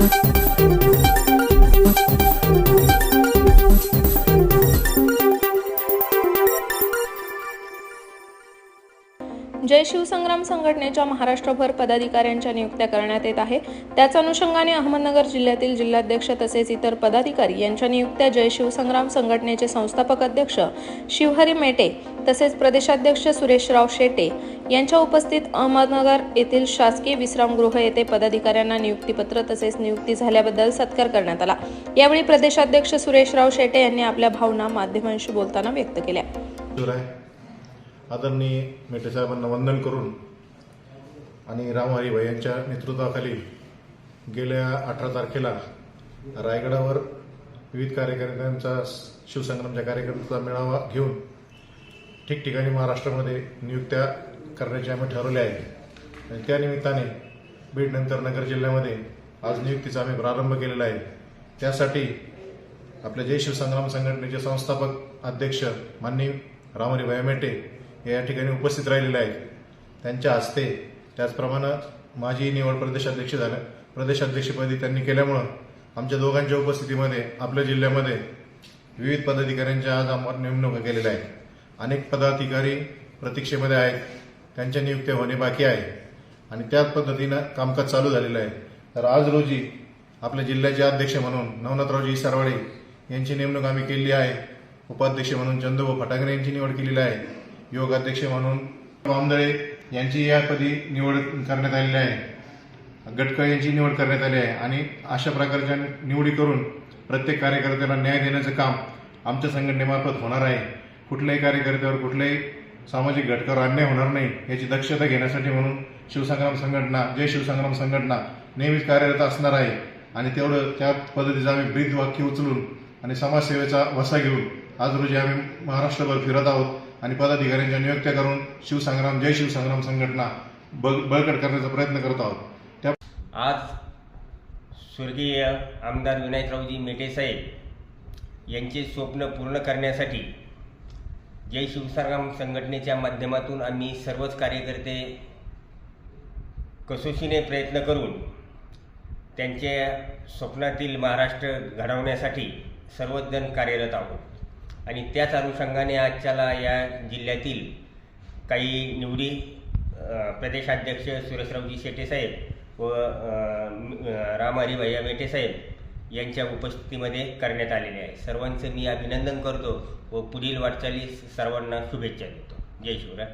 thank you जय शिवसंग्राम संघटनेच्या महाराष्ट्रभर पदाधिकाऱ्यांच्या नियुक्त्या करण्यात येत आहे. त्याच अनुषंगाने अहमदनगर जिल्ह्यातील जिल्हाध्यक्ष तसेच इतर पदाधिकारी यांच्या नियुक्त्या जय शिवसंग्राम संघटनेचे संस्थापक अध्यक्ष शिवहरी मेटे तसेच प्रदेशाध्यक्ष सुरेशराव शेटे यांच्या उपस्थित अहमदनगर येथील शासकीय विश्रामगृह येथे पदाधिकाऱ्यांना नियुक्तीपत्र तसेच नियुक्ती झाल्याबद्दल सत्कार करण्यात आला. यावेळी प्रदेशाध्यक्ष सुरेशराव शेटे यांनी आपल्या भावना माध्यमांशी बोलताना व्यक्त केल्या. आदरणीय मेटे साहेबांना वंदन करून आणि रामहरी भाई यांच्या नेतृत्वाखाली गेल्या अठरा तारखेला रायगडावर विविध कार्यकर्त्यांचा शिवसंग्रामच्या कार्यकर्त्यांचा मेळावा घेऊन ठिकठिकाणी महाराष्ट्रामध्ये नियुक्त्या करण्याचे आम्ही ठरवले आहे. आणि त्या निमित्ताने नगर जिल्ह्यामध्ये आज नियुक्तीचा आम्ही प्रारंभ केलेला आहे. त्यासाठी आपल्या जय शिवसंग्राम संघटनेचे संस्थापक अध्यक्ष माननीय रामहरी भाई मेटे हे या ठिकाणी उपस्थित राहिलेले आहेत. त्यांच्या हस्ते त्याचप्रमाणे माझी निवड प्रदेशाध्यक्ष झालं. प्रदेशाध्यक्षपदी त्यांनी केल्यामुळं आमच्या दोघांच्या उपस्थितीमध्ये आपल्या जिल्ह्यामध्ये विविध पदाधिकाऱ्यांच्या आज आम्हाला नेमणुका केलेल्या आहेत अनेक पदाधिकारी प्रतीक्षेमध्ये आहेत. त्यांच्या नियुक्त्या होणे बाकी आहे. आणि त्याच पद्धतीनं कामकाज चालू झालेलं आहे. तर आज रोजी आपल्या जिल्ह्याचे अध्यक्ष म्हणून नवनाथरावजी सरवाडे यांची नेमणूक आम्ही केली आहे. उपाध्यक्ष म्हणून चंदू फटांगरे यांची निवड केलेली आहे. योग अध्यक्ष म्हणून वामदळे यांची यापदी निवड करण्यात आलेली आहे. गटकळ यांची निवड करण्यात आली आहे. आणि अशा प्रकारच्या निवडी करून प्रत्येक कार्यकर्त्याला न्याय देण्याचं काम आमच्या संघटनेमार्फत होणार आहे. कुठल्याही कार्यकर्त्यावर कुठल्याही सामाजिक घटकावर अन्याय होणार नाही याची दक्षता घेण्यासाठी म्हणून शिवसंग्राम संघटना जय शिवसंग्राम संघटना नेहमीच कार्यरत असणार आहे. आणि तेवढं त्या पद्धतीचं आम्ही ब्रीद वाक्य उचलून आणि समाजसेवेचा वसा घेऊन आज रोजी आम्ही महाराष्ट्रभर फिरत आहोत. आणि पदाधिकाऱ्यांच्या नियुक्त्या करून शिवसंग्राम जय शिवसंग्राम संघटना बल बळकट करण्याचा प्रयत्न करत आहोत. त्या आज स्वर्गीय आमदार विनायकरावजी मेटेसाहेब यांचे स्वप्न पूर्ण करण्यासाठी जय शिवसंग्राम संघटनेच्या माध्यमातून आम्ही सर्वच कार्यकर्ते कसोशीने प्रयत्न करून त्यांच्या स्वप्नातील महाराष्ट्र घडवण्यासाठी सर्वच जण कार्यरत आहोत. आणि त्याच अनुषंगाने आजच्याला या जिल्ह्यातील काही निवडी प्रदेशाध्यक्ष सुरेशरावजी शेटे साहेब व अ, म- रामहरी भैया मेटे साहेब यांच्या उपस्थितीमध्ये करण्यात आलेले आहे. सर्वांचं मी अभिनंदन करतो व पुढील वाटचालीस सर्वांना शुभेच्छा देतो. जय शिवराय.